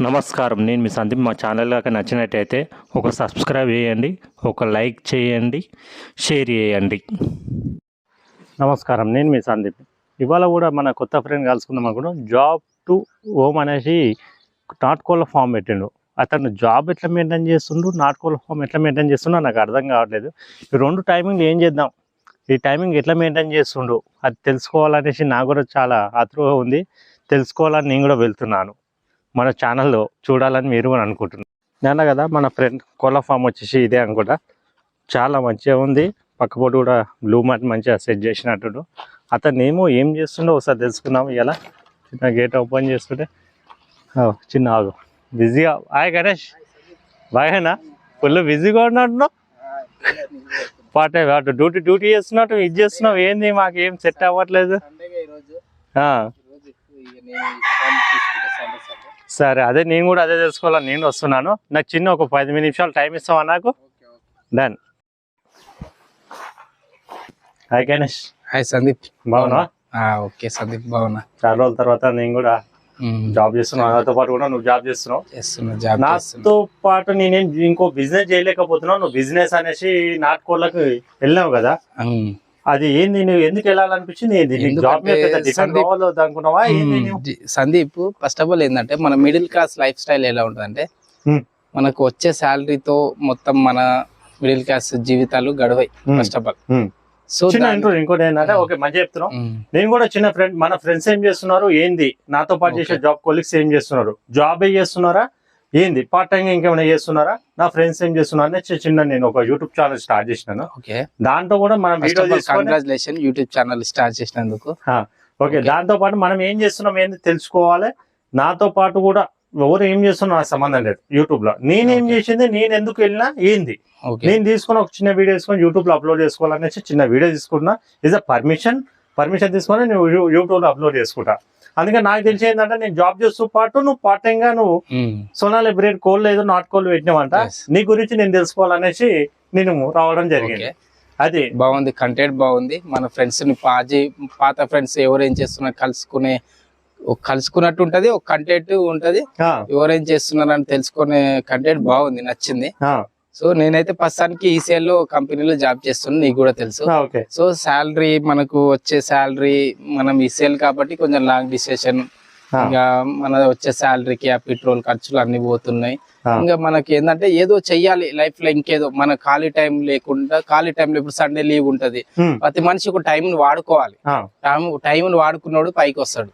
నమస్కారం. నేను మీ సందీప్. మా ఛానల్ కనుక నచ్చినట్టయితే ఒక సబ్స్క్రైబ్ చేయండి ఒక లైక్ చేయండి షేర్ చేయండి. నమస్కారం. నేను మీ సందీప్. ఇవాళ కూడా మన కొత్త ఫ్రెండ్ కలుసుకుందాం అనుకున్నాం జాబ్ టు హోమ్ అనేసి నాటుకోళ్ళ ఫామ్ పెట్టిండు. అతను జాబ్ ఎట్లా మెయింటైన్ చేస్తుండు నాటుకోళ్ళ ఫామ్ ఎట్లా మెయింటైన్ చేస్తుండో నాకు అర్థం కావట్లేదు. ఈ రెండు టైమింగ్లు ఏం చేద్దాం? ఈ టైమింగ్ ఎట్లా మెయింటైన్ చేస్తుండు? అది తెలుసుకోవాలనేసి నాకు కూడా చాలా ఆతృత ఉంది. తెలుసుకోవాలని నేను కూడా వెళ్తున్నాను. మన ఛానల్లో చూడాలని మీరు కూడా అనుకుంటున్నారు నేను కదా మన ఫ్రెండ్ కోళ్ళ ఫామ్ వచ్చేసి ఇదే అనుకుంటా. చాలా మంచిగా ఉంది. పక్కపోటు కూడా బ్లూ మ్యాట్ మంచిగా సెట్ చేసినట్టు అతను ఏమో ఏం చేస్తుండో ఒకసారి తెలుసుకుందాం ఇలా చిన్న గేట్ ఓపెన్ చేస్తుంటే ఓ, చిన్న ఆగు. బిజీగా హాయ్ గణేష్. బాగేనా ఫుల్ బిజీగా ఉన్నట్టు పాటే అటు డ్యూటీ డ్యూటీ చేస్తున్నట్టు ఇది చేస్తున్నావు. ఏంది మాకు ఏం సెట్ అవ్వట్లేదు సరే అదే నేను కూడా అదే తెలుసుకోవాలని నేను వస్తున్నాను. నాకు చిన్న ఒక పది నిమిషాలు టైం ఇస్తావా నాకు? Done hi Ganesh hi Sandeep బాగున్నావా? ఆ, ఓకే సందీప్ బాగున్నా. చాలా రోజుల తర్వాత నేను కూడా జాబ్ చేస్తున్నావు నాతో పాటు కూడా నువ్వు జాబ్ చేస్తున్నావు. నాతో పాటు నేనేం ఇంకో బిజినెస్ చేయలేకపోతున్నావు నువ్వు బిజినెస్ అనేసి నాటుకోళ్ళకి వెళ్ళావు కదా? అది ఏంది నువ్వు ఎందుకు వెళ్ళాలనిపించింది ఏంది? సందీప్- ఫస్ట్ ఆఫ్ ఆల్ ఏంటంటే మన మిడిల్ క్లాస్ లైఫ్ స్టైల్ ఎలా ఉంటుందంటే మనకు వచ్చే శాలరీతో మొత్తం మన మిడిల్ క్లాస్ జీవితాలు గడవాయి um, first of all. So చిన్న దాన్ని- ఇంట్రో ఇంకోటి ఏంటంటే. ఓకే మంచి చెప్తున్నావు ఉమ్, నేను కూడా చిన్న ఫ్రెండ్ మన ఫ్రెండ్స్ ఏం చేస్తున్నారు? ఏంది? నాతో పాటు చేసే. జాబ్ కొలీగ్స్ ఏం చేస్తున్నారు? జాబ్ ఏ చేస్తున్నారా? ఏంది? పార్ట్ టైం ఇంకేమైనా చేస్తున్నారా? నా ఫ్రెండ్స్ ఏం చేస్తున్నారు? చిన్న నేను ఒక యూట్యూబ్ ఛానల్ స్టార్ట్ చేసినాను. ఓకే. దాంట్లో కూడా మనం video congratulation YouTube channel start చేసినందుకు. ఓకే. దాంతో పాటు మనం ఏం చేస్తున్నాం ఏంది తెలుసుకోవాలి. నాతో పాటు కూడా ఎవరు ఏం చేస్తున్నా నాకు సంబంధం లేదు యూట్యూబ్లో. నేనేం. చేసింది? నేను ఎందుకు వెళ్ళినా ఏంది? నేను తీసుకుని ఒక చిన్న వీడియో తీసుకొని యూట్యూబ్లో అప్లోడ్ చేసుకోవాలనేసి చిన్న వీడియో తీసుకున్నా ఇస్ అ పర్మిషన్ పర్మిషన్ తీసుకొని నేను యూట్యూబ్లో అప్లోడ్ చేసుకుంటా. అందుకని నాకు తెలిసి ఏంటంటే నేను జాబ్ చేస్తూ పాటు నువ్వు పార్ట్ టైం గా నువ్వు సోనాలి బ్రేడ్ కోల్ లేదు నాట్ కోల్ పెట్టినావంట. నీ గురించి నేను తెలుసుకోవాలనేసి నేను రావడం జరిగింది. అది. బాగుంది కంటెంట్ బాగుంది. మన ఫ్రెండ్స్ని పాజి పాత ఫ్రెండ్స్ ఎవరు ఏం చేస్తున్నారు కలుసుకునే కలుసుకున్నట్టు ఉంటది ఒక కంటెంట్ ఉంటది. ఎవరేం చేస్తున్నారు అని తెలుసుకునే కంటెంట్ బాగుంది నచ్చింది. సో నేనైతే ప్రస్తుతానికి ఈసీఎల్లో కంపెనీలో జాబ్ చేస్తున్నా నీకు కూడా తెలుసు. సో శాలరీ మనకు వచ్చే శాలరీ మనం ఈసీఎల్ కాబట్టి కొంచెం లాంగ్ డిస్టేషన్ ఆ, ఇంకా మన వచ్చే శాలరీకి ఆ పెట్రోల్ ఖర్చులు అన్ని పోతున్నాయి. ఇంకా మనకి ఏంటంటే ఏదో చెయ్యాలి లైఫ్లో ఇంకేదో. మన ఖాళీ టైం లేకుండా ఖాళీ టైంలో ఇప్పుడు సండే లీవ్ ఉంటది. ప్రతి మనిషి ఒక టైం వాడుకోవాలి. టైం టైం వాడుకున్నాడు పైకి వస్తాడు.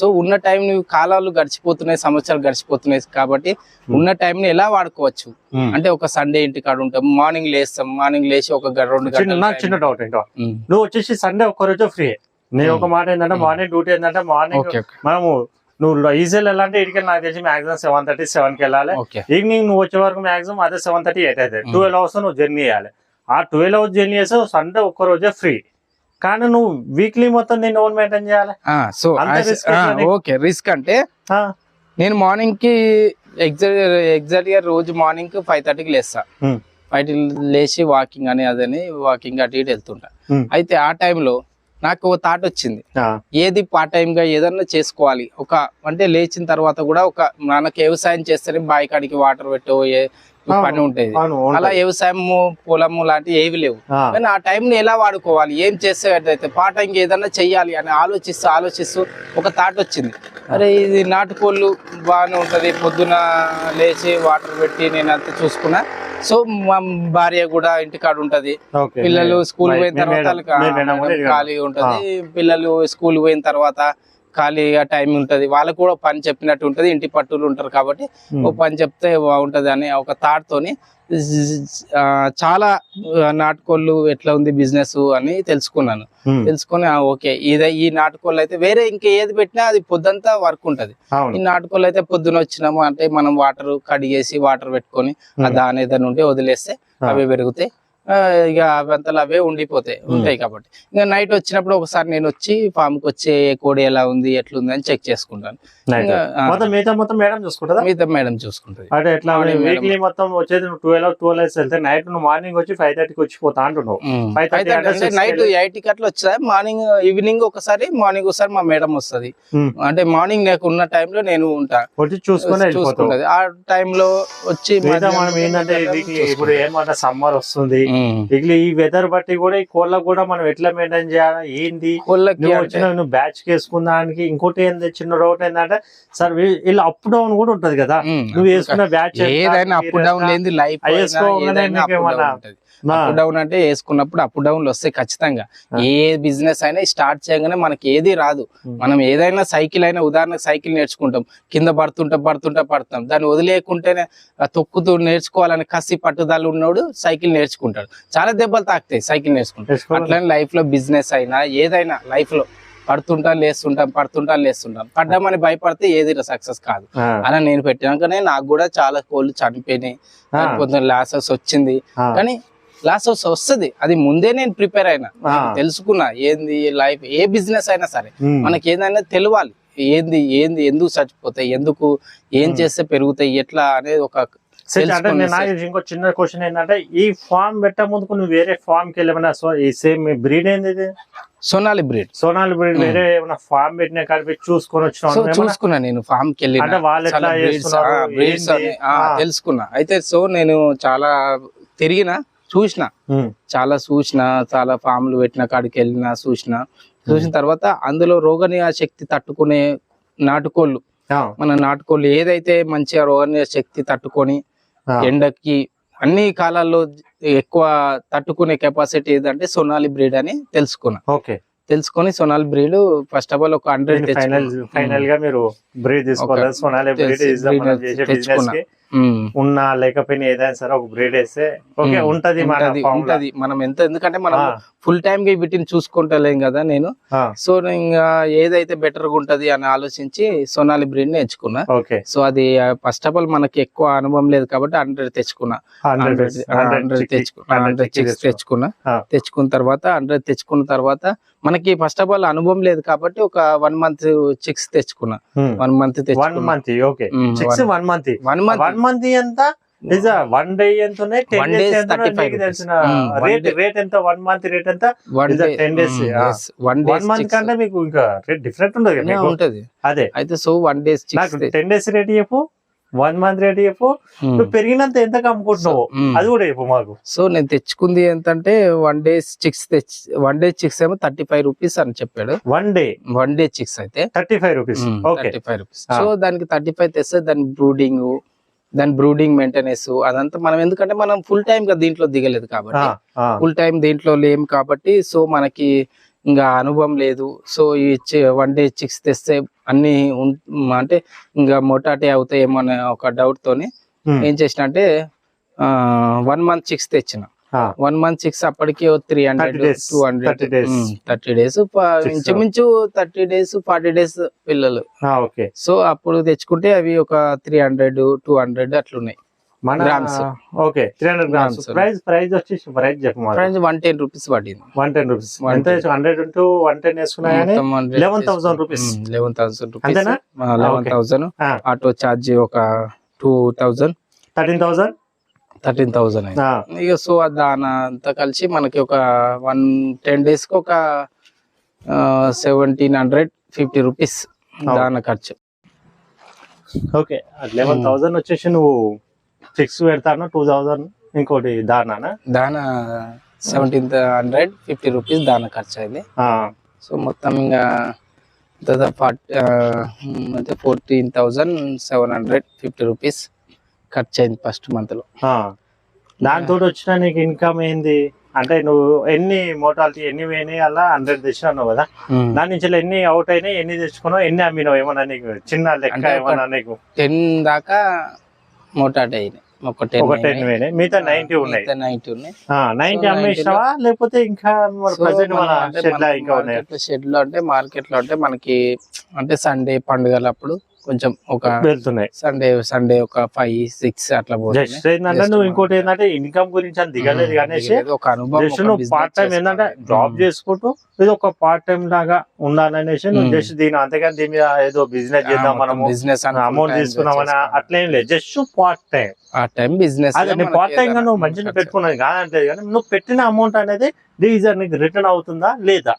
సో ఉన్న టైం కాలాలు గడిచిపోతున్నాయి సంవత్సరాలు గడిచిపోతున్నాయి కాబట్టి ఉన్న టైం ని ఎలా వాడుకోవచ్చు. అంటే ఒక సండే ఇంటికాడ ఉంటాం మార్నింగ్ లేస్తాం మార్నింగ్ లేచి ఒక రెండు చిన్న నాకు చిన్న గంటలు డౌట్ ఏంటో నువ్వు వచ్చేసి సండే ఒక్క రోజు ఫ్రీ నేను ఒక మాట ఏంటంటే. మార్నింగ్ డ్యూటీ ఏంటంటే మార్నింగ్ మనము నువ్వు ఈజీగా వెళ్ళాలంటే ఇడికి నాకు తెలిసి మాక్సిమం సెవెన్ థర్టీ సెవెన్కి వెళ్ళాలి. ఈవినింగ్ నువ్వు వచ్చే వరకు మాక్సిమం అదే సెవెన్ థర్టీ ఎయిట్ అవుతుంది. ట్వెల్వ్ అవర్స్ నువ్వు జర్నీ చేయాలి. ఆ ట్వెల్వ్ అవర్స్ జర్నీ చేస్తే సండే ఒక్క రోజే ఫ్రీ కానీ నువ్వు వీక్లీ మొత్తం నేను ఓన్ మెయింటైన్ చేయాలి. So okay. రిస్క్ అంటే నేను మార్నింగ్కి ఎగ్జాక్ట్ ఎగ్జాక్ట్గా రోజు మార్నింగ్ ఫైవ్ థర్టీకి లేస్తా. ఫైవ్ లేచి వాకింగ్ అని అదని వాకింగ్ అటు ఇటు వెళ్తుంటా. అయితే ఆ టైంలో నాకు ఒక థాట్ వచ్చింది. ఏది పార్ట్ టైం గా ఏదన్నా చేసుకోవాలి. ఒక అంటే లేచిన తర్వాత కూడా ఒక మనకి వ్యవసాయం చేస్తేనే బావి కాడికి వాటర్ పెట్టో పని ఉంటుంది. అలా. వ్యవసాయము పొలము లాంటివి ఏవి లేవు. కానీ ఆ time ని ఎలా వాడుకోవాలి? ఏం చేసేటైతే పాట ఇంక ఏదన్నా చెయ్యాలి అని ఆలోచిస్తూ ఆలోచిస్తూ ఒక థాట్ వచ్చింది. అరే ఇది నాటుకోళ్ళు బాగానే ఉంటది. పొద్దున లేచి వాటర్ పెట్టి నేను అంతా చూసుకున్నా. సో మా భార్య కూడా ఇంటికాడ ఉంటది. పిల్లలు స్కూల్ పోయిన తర్వాత ఖాళీ ఉంటది. పిల్లలు స్కూల్ పోయిన తర్వాత ఖాళీగా టైం ఉంటది వాళ్ళకు కూడా పని చెప్పినట్టు ఉంటది ఇంటి పట్టులు ఉంటారు కాబట్టి Hmm. ఓ పని చెప్తే బాగుంటది అని ఒక థాట్ తోని ఆ, చాలా నాటుకోళ్ళు ఎట్లా ఉంది బిజినెస్ అని తెలుసుకున్నాను Hmm. తెలుసుకొని ఓకే ఇదే ఈ నాటుకోళ్ళు అయితే వేరే ఇంకా ఏది పెట్టినా అది పొద్దంతా వర్క్ ఉంటది ఈ నాటుకోళ్ళు అయితే పొద్దున వచ్చినాము అంటే మనం వాటర్ కడిగేసి వాటర్ పెట్టుకొని ఆ Hmm. దాని ఏదైనా ఉంటే వదిలేస్తే ఆ. అవి పెరుగుతాయి ఇక అవంతలు అవే ఉండిపోతాయి ఉంటాయి కాబట్టి. ఇంకా నైట్ వచ్చినప్పుడు ఒకసారి నేను వచ్చి ఫామ్కి వచ్చే కోడి ఎలా ఉంది ఎట్లుంది అని చెక్ చేసుకుంటాను. మిగతా మొత్తం మేడం చూసుకుంటుందా మిగతా మేడం చూసుకుంటది. అంటే ఎట్లా Morning madam. వీక్లీ మొత్తం వచ్చేది నువ్వు ట్వెల్వ్ ట్వెల్వ్ అవర్స్ వెళ్తే నైట్ వచ్చి ఫైవ్ థర్టీకి వచ్చి పోతా అంటున్నావు. Five thirty అంటే six నైట్ ఎయిట్కి అట్లా వచ్చా మార్నింగ్ ఈవినింగ్ ఒకసారి మార్నింగ్ ఒకసారి మా మేడం వస్తది. అంటే మార్నింగ్ నాకు ఉన్న టైంలో నేను ఉంటా. వచ్చి చూసుకొని చూసుకుంటది. ఆ టైంలో వచ్చి మనం ఏంటంటే. ఇప్పుడు ఏమంటే సమ్మర్ వస్తుంది వీక్లీ ఈ వెదర్ బట్టి కూడా ఈ కోళ్ళకు కూడా మనం ఎట్లా మెయింటైన్ చేయాలి? ఏంది? కోళ్ళకి నువ్వు వచ్చిన నువ్వు బ్యాచ్ వేసుకున్నానికి ఇంకోటి ఏంది? చిన్న డౌట్ ఏంటంటే సార్ వీళ్ళు అప్ డౌన్ కూడా ఉంటది కదా. నువ్వు వేసుకున్న బ్యాచ్ ఏదైనా అప్ డౌన్ లైఫ్ వేసుకోగానే అప్ డౌన్ అంటే వేసుకున్నప్పుడు అప్ డౌన్లు వస్తాయి ఖచ్చితంగా. ఏ బిజినెస్ అయినా స్టార్ట్ చేయగానే మనకి ఏది రాదు. మనం ఏదైనా సైకిల్ అయినా ఉదాహరణకు సైకిల్ నేర్చుకుంటాం. కింద పడుతుంటే పడుతుంటే పడతాం. దాన్ని వదిలేయకుంటేనే ఆ తొక్కుతూ నేర్చుకోవాలని కసి పట్టుదల ఉన్నోడు సైకిల్ నేర్చుకుంటాడు. చాలా దెబ్బలు తాకుతాయి సైకిల్ నేర్చుకుంటాం. అట్లనే లైఫ్లో బిజినెస్ అయినా ఏదైనా లైఫ్లో పడుతుంటాం లేస్తుంటాం పడుతుంటాం లేస్తుంటాం. పడ్డామని భయపడితే ఏది సక్సెస్ కాదు. అలా నేను పెట్టినాకనే నాకు కూడా చాలా కోళ్ళు చనిపోయినాయి. కొంచెం లాసెస్ వచ్చింది. కానీ లాసెస్ వస్తుంది. అది ముందే నేను ప్రిపేర్ అయినా. తెలుసుకున్నా. ఏంది లైఫ్ ఏ బిజినెస్ అయినా సరే. మనకి ఏందైనా తెలియాలి. ఏంది ఏంది ఎందుకు చచ్చిపోతాయి ఎందుకు ఏం. చేస్తే పెరుగుతాయి ఎట్లా అనేది ఒక ఇంకో చిన్న క్వశ్చన్ ఏంటంటే ఈ ఫామ్ పెట్ట ముందుకు నువ్వు వేరే ఫామ్కి వెళ్ళమన్నా సో ఈ సేమ్ బ్రీడ్ ఏంది ఇది? Sonali breed Sonali breed. వేరే ఏమైనా ఫామ్ పెట్టిన కలిపి చూసుకొని వచ్చిన చూసుకున్నా నేను ఫామ్కి వాళ్ళు. తెలుసుకున్నా. అయితే సో నేను చాలా తిరిగిన. చూసిన. చాలా చూసిన చాలా ఫామ్లు పెట్టిన కాడికి వెళ్ళిన చూసిన. చూసిన తర్వాత అందులో రోగనియ శక్తి తట్టుకునే నాటుకోళ్ళు. మన నాటుకోళ్ళు ఏదైతే మంచిగా రోగనియ శక్తి తట్టుకొని ఎండకి అన్ని కాలాల్లో ఎక్కువ తట్టుకునే కెపాసిటీ ఏదంటే సోనాలి బ్రీడ్ అని తెలుసుకున్నా. ఓకే. తెలుసుకొని Sonali breed first of all ఒక హండ్రెడ్ ఫైనల్గా మీరు బ్రీడ్ తీసుకోవాలి. సోనాలి బ్రీడ్ ఉన్నా లేకపోయినా ఏదైనా సరే ఒక బ్రీడ్ వేస్తే ఓకే ఉంటది మన ఉంటది మనం ఎంత ఎందుకంటే మనం ఫుల్ టైమ్గా వీటిని చూసుకుంటలేం కదా నేను. సో ఇంకా ఏదైతే బెటర్గా ఉంటది అని ఆలోచించి సోనాలి బ్రీడ్ని ఎంచుకున్నా. ఓకే. సో అది ఫస్ట్ ఆఫ్ ఆల్ మనకి ఎక్కువ అనుభవం లేదు కాబట్టి హండ్రెడ్ తెచ్చుకున్నా. హండ్రెడ్ తెచ్చుకున్నా హండ్రెడ్ చిక్స్ తెచ్చుకున్నా. తెచ్చుకున్న. తర్వాత హండ్రెడ్ తెచ్చుకున్న తర్వాత మనకి ఫస్ట్ ఆఫ్ ఆల్ అనుభవం లేదు కాబట్టి ఒక వన్ మంత్ చిక్స్ తెచ్చుకున్నా. One month one month okay one month one month one month ఎంత? వన్ డే ఎంత ఉన్నాయి టెన్ One డేస్ days ఎంత 35 మీకు తెలిసిన రేట్. రేట్ ఎంత వన్ మంత్ రేట్ ఎంత? One is day a 10 days, ఆ. వన్ వన్ మంత్ కంటే మీకు ఇంకా రేట్ డిఫరెంట్ ఉండదు కదా మీకు. ఉంటది. అదే. అయితే so one days ten days rate చెప్పు వన్ మంత్ రేట్ చెప్పు. నువ్వు పెరిగినంత ఎంత అమ్ముకుంటున్నావు? అది కూడా చెప్పు మాకు. సో నేను తెచ్చుకుంది ఏంటంటే వన్ డే చిక్స్ తెచ్చి వన్ డే చిక్స్ ఏమో థర్టీ ఫైవ్ రూపీస్ అని చెప్పాడు. One day one day chicks అయితే. Thirty five rupees okay thirty five rupees. So దానికి థర్టీ ఫైవ్ తెస్తే దాని బ్రూడింగ్ దాని బ్రూడింగ్ మెయింటెనెన్స్ అదంతా మనం ఎందుకంటే మనం ఫుల్ టైం గా దీంట్లో దిగలేదు కాబట్టి. ఫుల్ టైం దీంట్లో లేం కాబట్టి సో మనకి ఇంకా అనుభవం లేదు. సో ఈ వన్ డే చిక్స్ తెస్తే అన్ని అంటే ఇంకా మొటాటే అవుతాయేమో అనే ఒక డౌట్ తోని ఏం చేసిన అంటే వన్ మంత్ చిక్స్ తెచ్చిన. వన్ మంత్ చిక్స్ అప్పటికి three hundred 30 days, two hundred 30 days. Thirty days ఇంచుమించు థర్టీ డేస్ ఫార్టీ డేస్ పిల్లలు. ఓకే. సో అప్పుడు తెచ్చుకుంటే అవి ఒక three hundred two hundred అట్లున్నాయి. Okay three hundred grams Grams. Price price వచ్చేసి price చెప్పు మాకు. ప్రైస్ వన్ టెన్ రూపీస్ పడింది. One ten rupees 110. ఎంత hundred into one ten eleven thousand rupees eleven thousand rupees? Eleven. Thousand. Auto charge ఒక two thousand thirteen thousand thirteen thousand ఇక so దాని అంతా కలిసి మనకి ఒక వన్ టెన్ డేస్కి ఒక సెవెంటీన్ హండ్రెడ్ ఫిఫ్టీ రూపీస్. దాని ఖర్చు. ఓకే లెవెన్ థౌసండ్ వచ్చేసి నువ్వు సిక్స్ పెడతాను టూ థౌసండ్ ఇంకోటి దానానా? దాన సెవెంటీన్ హండ్రెడ్ ఫిఫ్టీ రూపీస్ దాని ఖర్చు అయింది. సో మొత్తం ఇంకా forty fourteen thousand seven hundred fifty rupees ఖర్చు అయింది ఫస్ట్ మంత్లో. దాంతో వచ్చిన నీకు ఇన్కమ్ ఏంది? అంటే నువ్వు ఎన్ని మోటాలిటీ ఎన్ని పోయినాయి అలా హండ్రెడ్ తెచ్చినావు కదా? దాని నుంచి ఎన్ని అవుట్ అయినాయి ఎన్ని తెచ్చుకున్నావు ఎన్ని అమ్మినావు? ఏమన్నా నీకు చిన్న లెక్క ఏమన్నా నీకు? టెన్ దాకా మోటాట్ అయినాయి. ఒక టెన్ పోయినాయి మిగతా నైన్టీ ఉన్నాయి. నైన్టీ ఉన్నాయి. నైన్టీ అమ్మేసినావా లేకపోతే ఇంకా ప్రజెంట్ మన షెడ్ ఇంకా ఉన్నాయి? షెడ్లో అంటే మార్కెట్లో అంటే మనకి అంటే సండే పండుగలప్పుడు కొంచెం ఒక వెళ్తున్నాయి. సండే సండే ఒక ఫైవ్ సిక్స్ అట్లా జస్ట్ ఏంటంటే నువ్వు మనం- ఇంకోటి ఏంటంటే ఇన్కమ్ గురించి అని దిగలేదు కానీ దిగలేదు, ఒక అనుభవం నువ్వు పార్ట్ టైం ఏంటంటే. Job um. చేసుకుంటూ ఇది ఒక పార్ట్ టైం లాగా ఉండాలనేసి నువ్వు. జస్ట్ దీని అంతేగాని దీని మీద ఏదో బిజినెస్ చేద్దాం మనము బిజినెస్ అమౌంట్ తీసుకున్నామని అట్లేం లేదు. జస్ట్ పార్ట్ టైం ఆ టైం బిజినెస్ పార్ట్ టైం గా నువ్వు మంచిగా పెట్టుకున్నది కాదంటే కానీ నువ్వు పెట్టిన అమౌంట్ అనేది నీకు రిటర్న్ అవుతుందా లేదా?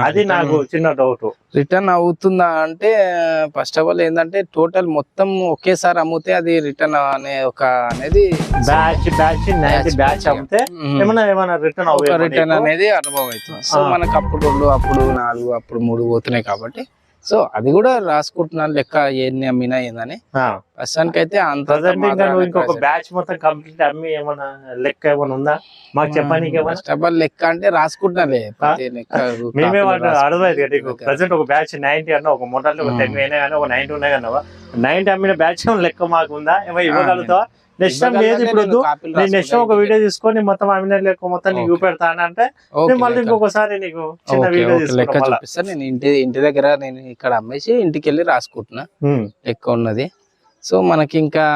అది నాకు చిన్న డౌట్ రిటర్న్ అవుతుందా అంటే ఫస్ట్ ఆఫ్ ఆల్ ఏంటంటే టోటల్ మొత్తం ఒకేసారి అమ్మితే అది రిటర్న్ అనే ఒక అనేది బ్యాచ్ బ్యాచ్ బ్యాచ్. అమ్మితే ఉమ్. ఏమన్నా ఏమన్నా రిటర్న్ రిటర్న్ అనేది అనుభవం అవుతుంది సో ఆ. మనకు అప్పుడు రెండు అప్పుడు నాలుగు అప్పుడు మూడు పోతున్నాయి కాబట్టి సో అది కూడా రాసుకుంటున్నాను. లెక్క ఎన్ని అమ్మినా ఏందని. ప్రస్తుతానికి అయితే అంత ఇంకొక బ్యాచ్ మొత్తం కంప్లీట్ అమ్మి ఏమన్నా లెక్క ఏమన్నా ఉందా? మాకు ఏమన్నా? ఫస్ట్ ఆఫ్ ఆల్ లెక్క అంటే రాసుకుంటున్నాలే ప్రతి లెక్క మేమే. ప్రజెంట్ ఒక బ్యాచ్ నైన్టీ అన్న ఒక మొదట్లో ఒక. టెన్ అయినా కానీ ఒక నైన్టీ ఉన్నాయి కన్నా నైన్టీ అమ్మిన బ్యాచ్ లెక్క మాకు ఉందా? ఏమో ఇవ్వగలుగుతావా? నెక్స్ట్ టైం లేదు ఇప్పుడు నేను నెక్స్ట్ ఒక వీడియో తీసుకొని మొత్తం అమ్మిన లెక్క మొత్తం నీకు Okay. చూపెడతాను అంటే నేను మళ్ళీ ఇంకొకసారి నీకు చిన్న వీడియో లెక్క. చూపిస్తాను నేను ఇంటి ఇంటి దగ్గర నేను ఇక్కడ అమ్మేసి ఇంటికి వెళ్ళి రాసుకుంటున్నా. లెక్క ఉన్నది సో మనకి ఇంకా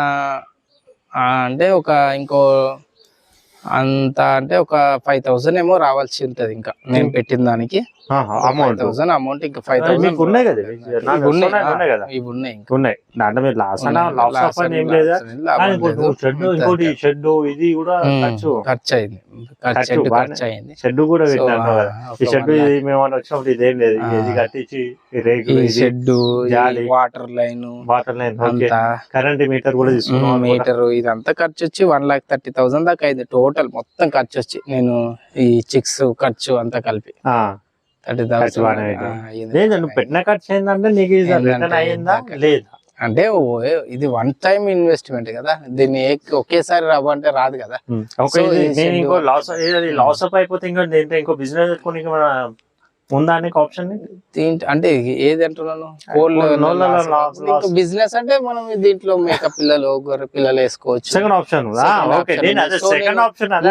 అంటే ఒక ఇంకో అంత అంటే ఒక ఫైవ్ థౌసండ్ ఏమో రావాల్సి ఉంటది ఇంకా నేను పెట్టిన దానికి. అమౌంట్ థౌసండ్ అమౌంట్ ఇంకా ఫైవ్ థౌసండ్ ఉన్నాయి కదా? నాకు ఉన్నాయి. వస్తున్నాయి, ఉన్నాయి కదా? ఇవి ఉన్నాయి ఇంకా. ఉన్నాయి. దాంట్లో మీరు లాస్. లాస్ ఏం లేదా. షెడ్. ఇంకోటి షెడ్ ఇది కూడా ఖర్చు. ఖర్చు అయింది. షెడ్. ఖర్చు అయింది. షెడ్ కూడా ఈ ఒక షెడ్. ఇది మేము వచ్చినప్పుడు ఇదేం లేదు. ఆ. ఇది కట్టించి ఈ ఈ రేకులు ఇది షెడ్ జాలి. Water line water line current meter కూడా తీసుకున్నాం. మీటర్ ఇదంతా ఖర్చు వచ్చి వన్ లాక్ థర్టీ థౌసండ్ దాకా అయింది. టోటల్ మొత్తం ఖర్చు వచ్చి నేను ఈ చిక్స్ ఖర్చు అంతా కలిపి. థర్టీ పెట్టిన ఖర్చు ఏంటంటే నీకు రిటర్న్ అయ్యిందా. లేదా. అంటే ఇది వన్ టైం ఇన్వెస్ట్మెంట్ కదా. దీన్ని ఒకేసారి రావంటే రాదు కదా. లాస్ లాస్ అప్ అయిపోతే ఇంకో ఇంకో బిజినెస్ ఉందా నీకు ఆప్షన్ దీంట్ అంటే ఏది అంటున్నాను? కోళ్ళ. బిజినెస్ అంటే మనం దీంట్లో మేక పిల్లలు గొర్రె పిల్లలు వేసుకోవచ్చు. సెకండ్ ఆప్షన్ సెకండ్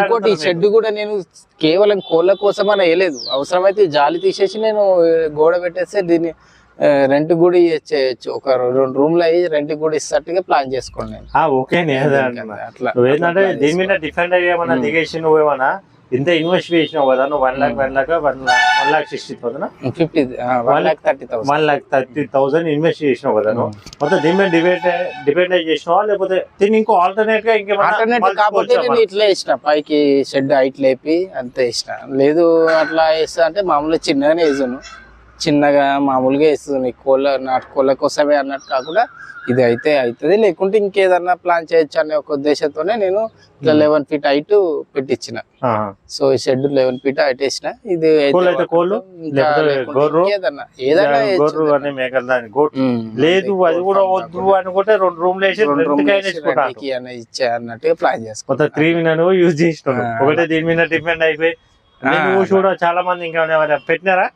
ఇంకోటి షెడ్ కూడా నేను కేవలం కోళ్ళ కోసం అని వేయలేదు. అవసరమైతే జాలి తీసేసి నేను గోడ పెట్టేస్తే దీన్ని రెంట్ కూడా ఇచ్చేయచ్చు. ఒక రెండు రూమ్లు అయ్యి రెంట్ కూడా ఇస్తట్టుగా ప్లాన్ చేసుకోండి ఓకే. అట్లా. దీని మీద డిఫెండ్ అయ్యేమన్నా. దిగేసి నువ్వేమన్నా ఇంత ఇన్వెస్ట్ చేసినావు కదా నువ్వు one lakh one lakh one one lakh sixty thousand fifty one lakh thirty thousand one lakh thirty thousand invest చేసినావు కదా నువ్వు? మొత్తం దీని మీద డిపెండ్ డిపెండ్ చేసినావా? లేకపోతే దీన్ని ఇంకో ఆల్టర్నేట్గా ఆల్టర్నేట్ కాకపోతే నేను ఇట్లా వేసిన పైకి షెడ్ హైట్ లేపి అంతే వేసిన లేదు అట్లా వేస్తా అంటే మామూలుగా చిన్నగానే వేసాను చిన్నగా మామూలుగా వేస్తుంది. కోళ్ళ నాటు కోళ్ళ కోసమే అన్నట్టు కాకుండా ఇది అయితే అవుతుంది. లేకుంటే ఇంకేదన్నా ప్లాన్ చేయొచ్చు అనే ఒక ఉద్దేశంతోనే నేను ఇట్లా. లెవెన్ ఫీట్ హైట్ పెట్టించిన సో ఈ షెడ్ లెవెన్ ఫీట్ హైట్ వేసిన. ఇది అయితే కోళ్ళు అయితే కోళ్ళు, ఇంకా లేకపోతే లేకుంటే గొర్రు, ఇంకేదన్నా ఏదైనా గొర్రు వేయొచ్చు. అని మేకలు దాని గోట్ Hmm. లేదు అది కూడా వద్దు అనుకుంటే రెండు రూమ్లు వేసి రెండు ఇచ్చే అన్నట్టుగా ప్లాన్ కొత్త చేసుకుంటా త్రీ వినర్ యూజ్ చేసినాడు ఆ. ఒకటే దీని మీద డిపెండ్ అయిపోయి. చాలా మంది ఇంకా పెట్టినారా?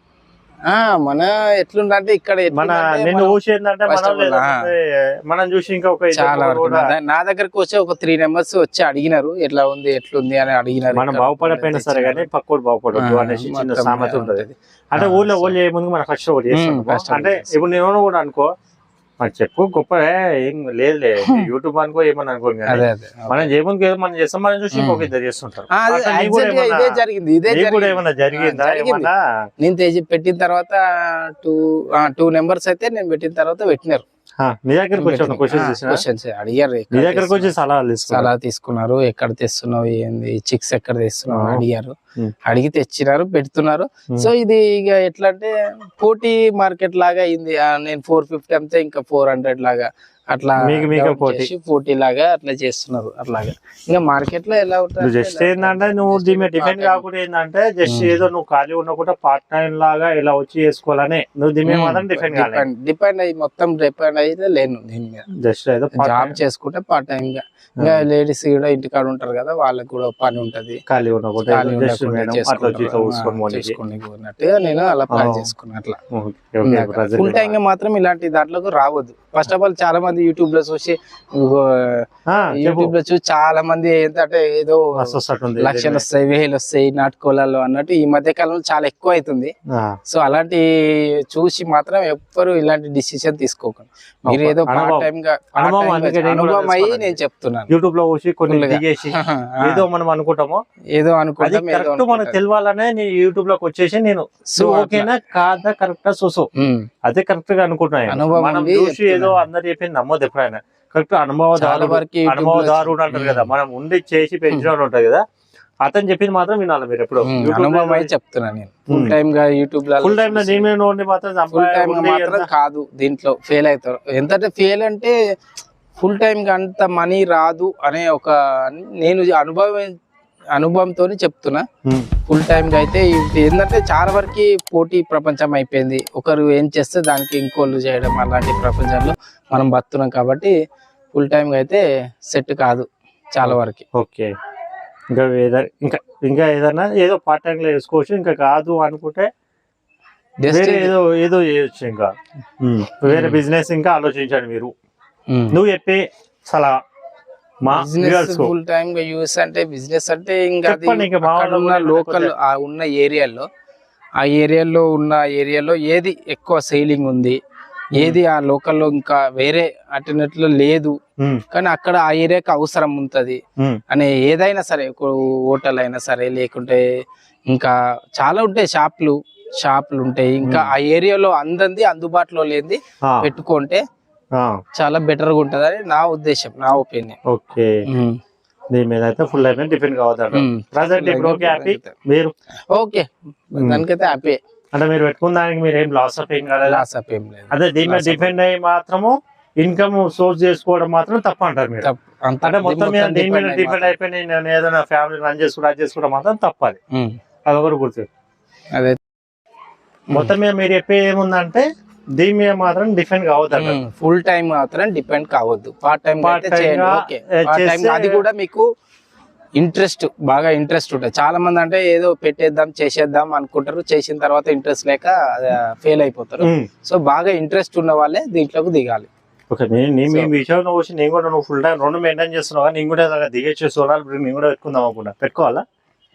మన ఎట్లుందంటే ఇక్కడ మన నిన్ను మనం ఏంటంటే చూసి ఇంకా ఒక చాలా వరకు నా- దగ్గరకు వచ్చి ఒక త్రీ నెంబర్స్ వచ్చి అడిగినారు ఎట్లా ఉంది ఎట్లుంది అని అడిగినారు మనం బాగుపడపోయినా సరే. కానీ పక్కోడు అనేసి సామెత ఉంటది ఉంటది. అంటే ఊళ్ళో ఊళ్ళో ఏ ముందు మనం ఫస్ట్ ఒకటి చేస్తాం ఉమ్, first ఒకటి అంటే. ఇప్పుడు నేను కూడా అనుకో చెప్పు గొప్ప ఏం లేదులే యూట్యూబ్ అనుకో ఏమని అనుకోను కానీ అదే అదే మనం చేయముందుకు ఏదో మనం చేస్తాం మనం చూసి. ఇంకొక ఇద్దరు చేస్తుంటారు ఏమన్నా- ఇదే జరిగింది ఇదే కూడా జరిగింది. ఏమన్నా జరిగిందా. ఏమన్నా నేను పెట్టిన తర్వాత టూ టూ నెంబర్స్ అయితే నేను పెట్టిన తర్వాత పెట్టినారు నీ దగ్గరకు వచ్చి క్వశ్చన్స్ అడిగారు ఎక్కడ దగ్గరకు వచ్చి సలహాలు సలహా తీసుకున్నారు ఎక్కడ తెస్తున్నావు ఏంది చిక్స్ ఎక్కడ తెస్తున్నావు. అడిగారు. అడిగి తెచ్చినారు పెడుతున్నారు. సో ఇది ఇక ఎట్లా అంటే పోటీ మార్కెట్ లాగా అయింది. నేను ఫోర్ ఫిఫ్టీ అమ్మితే ఇంకా ఫోర్ హండ్రెడ్ లాగా. అట్లా మీకు మీకే డౌన్ పోటీ. లాగా అట్లా చేస్తున్నారు అట్లాగా. ఇంకా మార్కెట్లో ఎలా ఉంటుంది జస్ట్ ఏంటంటే నువ్వు దీని డిపెండ్ కాకుండా ఏంటంటే జస్ట్ ఉమ్. ఏదో నువ్వు ఖాళీ ఉండకుండా పార్ట్ టైం లాగా ఇలా వచ్చి చేసుకోవాలని. నువ్వు దీని మీద మాత్రం డిపెండ్ కాలేదు డిపెండ్ అయ్యి మొత్తం డిపెండ్ అయితే లేను దీని మీద. జస్ట్ ఏదో జాబ్ చేసుకుంటే పార్ట్ టైం గా. ఇంకా లేడీస్ కూడా ఇంటికాడ ఉంటారు కదా వాళ్ళకి కూడా పని ఉంటది. ఖాళీ ఉండకుండా నేను అలా ప్లాన్ ఆ. చేసుకున్నా అట్లా. ఫుల్ టైం గా మాత్రం ఇలాంటి దాంట్లోకి రావద్దు. ఫస్ట్ ఆఫ్ ఆల్ చాలా మంది మంది యూట్యూబ్లో చూసి యూట్యూబ్లో చూసి చాలా మంది ఏంటంటే ఏదో లక్షలు వస్తాయి వేలు వస్తాయి నాటుకోలలో అన్నట్టు ఈ మధ్య కాలంలో చాలా ఎక్కువ అవుతుంది సో అలాంటి చూసి మాత్రం ఎవ్వరు ఇలాంటి డిసిషన్ తీసుకోకండి మీరు ఏదో పార్ట్. టైం గా అనుభవం అయ్యి. నేను చెప్తున్నాను యూట్యూబ్లో వచ్చి కొన్ని ఏదో మనం అనుకుంటామో ఏదో అనుకుంటాం మనకు. తెలియాలనే నేను యూట్యూబ్లోకి వచ్చేసి నేను సో. ఓకేనా కాదా కరెక్టా సోసో ఉమ్. అదే కరెక్ట్గా అనుకుంటున్నాను అనుభవం మనం చూసి ఏదో. అందరు చెప్పింది నమ్మదు ఎప్పుడైనా కరెక్ట్ చాలా అనుభవదారుడు అంటారు కదా. మనం ఉండి చేసి పెంచిన వాళ్ళు ఉంటారు కదా అతను చెప్పింది మాత్రం వినాలి మీరు ఎప్పుడు. అనుభవం అయి చెప్తున్నాను నేను. ఫుల్ ఉమ్. టైం గా యూట్యూబ్లో ఫుల్ టైం దీని మీద ఉండి మాత్రం ఫుల్ సంపాదన టైం ఉండి మాత్రం కాదు దీంట్లో ఫెయిల్ అవుతారు. ఎంతంటే ఫెయిల్ అంటే ఫుల్ టైం గా అంత మనీ రాదు అనే ఒక నేను అనుభవం అనుభవంతో చెప్తున్నా. ఫుల్ టైం గా అయితే ఏంటంటే చాలా వరకు పోటీ ప్రపంచం అయిపోయింది. ఒకరు ఏం చేస్తే దానికి ఇంకోళ్ళు చేయడం అలాంటి ప్రపంచంలో మనం బతున్నాం కాబట్టి ఫుల్ టైం గా అయితే సెట్ కాదు చాలా వరకు. ఓకే. ఇంకా ఏదైనా ఇంకా ఇంకా ఏదైనా ఏదో పార్ట్ టైం లో వేసుకోవచ్చు ఇంకా కాదు అనుకుంటే ఏదో ఏదో చేయొచ్చు ఇంకా. ఉమ్, వేరే బిజినెస్ ఇంకా ఆలోచించండి మీరు. నువ్వు చెప్పే సలహా. మా బిజినెస్. ఫుల్ టైం గా యూస్ అంటే బిజినెస్ అంటే ఇంకా ఉన్న లోకల్ ఉన్న ఏరియాలో ఆ ఏరియాలో ఉన్న ఏరియాలో ఏది ఎక్కువ సేలింగ్ ఉంది ఏది ఆ లోకల్లో ఇంకా వేరే అటునట్లు లేదు. ఉమ్, కానీ అక్కడ ఆ ఏరియాకి అవసరం ఉంటది. ఉమ్, అనే ఏదైనా సరే హోటల్ అయినా సరే లేకుంటే ఇంకా చాలా ఉంటాయి షాపులు షాపులు ఉంటాయి. ఇంకా ఆ ఏరియాలో అందంది అందుబాటులో లేనిది పెట్టుకుంటే చాలా బెటర్గా ఉంటది అని నా ఉద్దేశం నా ఒపీనియన్ ఓకే. దీని మీద అయితే ఫుల్ అయిపోయింది డిపెండ్ కావద్దంట. ప్రజెంట్ ఇప్పుడు ఓకే హ్యాపీ మీరు? ఓకే. దానికైతే హ్యాపీ అంటే మీరు పెట్టుకున్న దానికి మీరు ఏం లాస్ ఆఫ్ ఏం కాలేదా? లాస్ అప్ ఏం లేదు. అదే దీని మీద డిపెండ్ అయ్యి మాత్రము ఇన్కమ్ సోర్స్ చేసుకోవడం మాత్రం తప్ప అంటారు మీరు. అంటే మొత్తం మీద దీని మీద డిపెండ్ అయిపోయి నేను ఏదైనా ఫ్యామిలీ రన్ చేసుకుంటా అది చేసుకోవడం మాత్రం తప్పది. అది ఒకటి గుర్తు. అదే. మొత్తం మీద మీరు చెప్పేది ఏముందంటే దీని మీద మాత్రం డిపెండ్ కావద్దంట. ఫుల్ టైం మాత్రం డిపెండ్ కావద్దు. పార్ట్ టైం చేస్తే- అది కూడా మీకు ఇంట్రెస్ట్ బాగా ఇంట్రెస్ట్ ఉంటుంది. చాలా మంది అంటే ఏదో పెట్టేద్దాం చేసేద్దాం అనుకుంటారు. చేసిన తర్వాత ఇంట్రెస్ట్ లేక ఫెయిల్ అయిపోతారు. సో బాగా ఇంట్రెస్ట్ ఉన్న వాళ్ళే దీంట్లోకి దిగాలి. ఓకే నేను మీ విషయంలో వచ్చి నేను కూడా నువ్వు ఫుల్ టైం రెండు మెయింటైన్ చేస్తున్నావు? నేను కూడా దిగేసి సోలార్ ఇప్పుడు నేను కూడా పెట్టుకుందాం పెట్టుకోవాలా?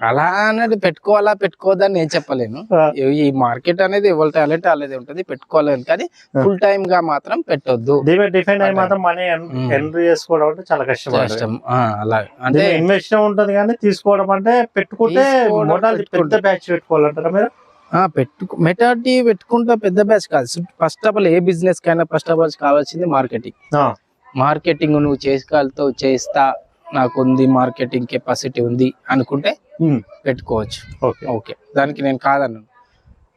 అలా అనేది పెట్టుకోవాలా పెట్టుకోవద్దని నేను చెప్పలేను. ఈ మార్కెట్ అనేది ఎవరి టాలెంట్ అలాగే ఉంటది పెట్టుకోవాలని. కానీ ఫుల్ టైం గా మాత్రం పెట్టొద్దు. డిపెండ్ అయ్యి అలా. మాత్రం మనీ. ఎంట్రీ చేసుకోవడం అంటే చాలా కష్టం కష్టం. ఆ, అలాగే అంటే ఇన్వెస్ట్ ఉంటది కానీ తీసుకోవడం అంటే పెట్టుకుంటే పెద్ద. బ్యాచ్ పెట్టుకోవాలంటారా మీరు? పెట్టుకు మెటారిటీ పెట్టుకుంటా పెద్ద బ్యాచ్ కాదు. First of all A business కైనా ఫస్ట్ ఆఫ్ ఆల్ కావాల్సింది మార్కెటింగ్. మార్కెటింగ్ నువ్వు చేసుకోగలుగుతావు చేస్తా నాకు ఉంది మార్కెటింగ్ కెపాసిటీ ఉంది అనుకుంటే పెట్టుకోవచ్చు. ఓకే. ఓకే. దానికి నేను కాదన్నాను.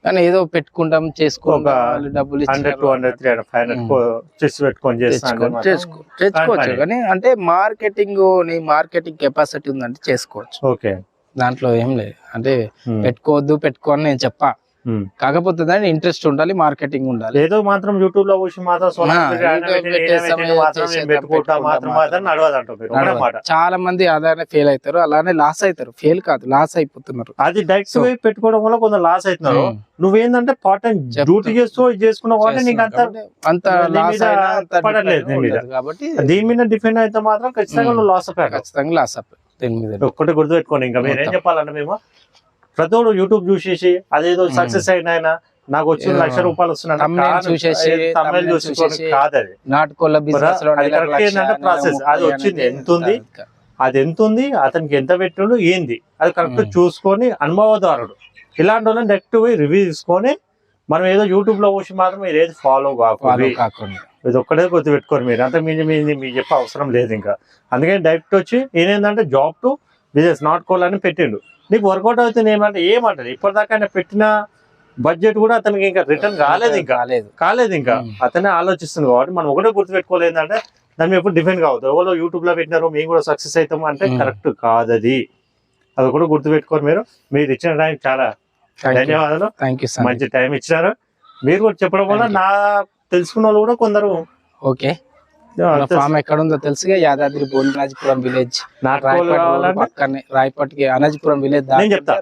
కానీ ఏదో పెట్టుకుంటాం వాళ్ళు డబ్బులు hundred two hundred three hundred five hundred chess పెట్టుకొని చేస్తాను తెచ్చుకో- చేసుకో తెచ్చుకోవచ్చు. పని. కానీ అంటే మార్కెటింగ్ నీ మార్కెటింగ్ కెపాసిటీ ఉందంటే చేసుకోవచ్చు. ఓకే. దాంట్లో ఏం లేదు. అంటే పెట్టుకోవద్దు పెట్టుకోని నేను చెప్పా. కాకపోతే దాని ఇంట్రెస్ట్ ఉండాలి మార్కెటింగ్ ఉండాలి. ఏదో మాత్రం యూట్యూబ్లో మాట చాలా మంది అలానే ఫెయిల్ అవుతారు అలానే లాస్ అవుతారు. ఫెయిల్ కాదు లాస్ అయిపోతున్నారు. అది డైరెక్ట్ పెట్టుకోవడం వల్ల కొంచెం లాస్ అవుతున్నారు. నువ్వేందంటే పార్ట్ టైం. డ్యూటీ చేస్తూ ఇది చేసుకున్నావు నీకు అంత అంత లాస్ కాబట్టి దీని మీద డిపెండ్ అయితే మాత్రం ఖచ్చితంగా. నువ్వు లాస్ అయిపోయావు. ఖచ్చితంగా లాస్ అప్ దీని మీద ఒక్కటి గుర్తు పెట్టుకోండి ఇంకా మీరు ఏం. చెప్పాలంటే మేము ప్రతి ఒక్కరు యూట్యూబ్ చూసేసి అదేదో. సక్సెస్ అయిన ఆయన నాకు వచ్చిన లక్ష రూపాయలు చూసేసి, కాదు అది నాటుకోళ్ళ బిజినెస్లో అది వచ్చింది. ఎంత ఉంది? అది ఎంత ఉంది అతనికి ఎంత పెట్టిండు? ఏంది? అది కరెక్ట్. చూసుకొని అనుభవదారుడు. ఇలాంటి వాళ్ళని డైరెక్ట్ పోయి రివ్యూ తీసుకొని మనం ఏదో యూట్యూబ్లో వచ్చి మాత్రం మీరు ఏది ఫాలో కాకుండా. ఇది ఒక్కడే గుర్తు పెట్టుకోరు మీరు. అంత మీ మీకు చెప్పే అవసరం లేదు ఇంకా. అందుకని డైరెక్ట్ వచ్చి ఏంటంటే జాబ్ టు బిజినెస్ నాట్ కోల్ అని పెట్టిండు. నీకు వర్కౌట్ అవుతుంది ఏమంటే ఏమంటారు ఇప్పటిదాకా ఆయన పెట్టిన బడ్జెట్ కూడా అతనికి ఇంకా రిటర్న్ కాలేదు ఇంకా. కాలేదు కాలేదు ఇంకా. అతనే ఆలోచిస్తుంది కాబట్టి మనం ఒకటే గుర్తు పెట్టుకోలేదు ఏంటంటే దాన్ని ఎప్పుడు డిఫెండ్ కావద్దు. ఎవరో యూట్యూబ్లో పెట్టినారు మేము కూడా సక్సెస్ అవుతాము అంటే. కరెక్ట్ కాదది అది. కూడా గుర్తు పెట్టుకోరు మీరు. మీరు ఇచ్చిన టైం చాలా ధన్యవాదాలు. థ్యాంక్ యూ మంచి టైం ఇచ్చినారు మీరు కూడా చెప్పడం వల్ల. నా తెలుసుకున్న వాళ్ళు కూడా కొందరు ఓకే ఆ, ఫామ్ ఎక్కడ ఉందో తెలుసుగా యాదాద్రి బోలినాజిపురం విలేజ్ రాయపట్ పక్కనే రాయపట్కి అనాజిపురం విలేజ్ చెప్తా.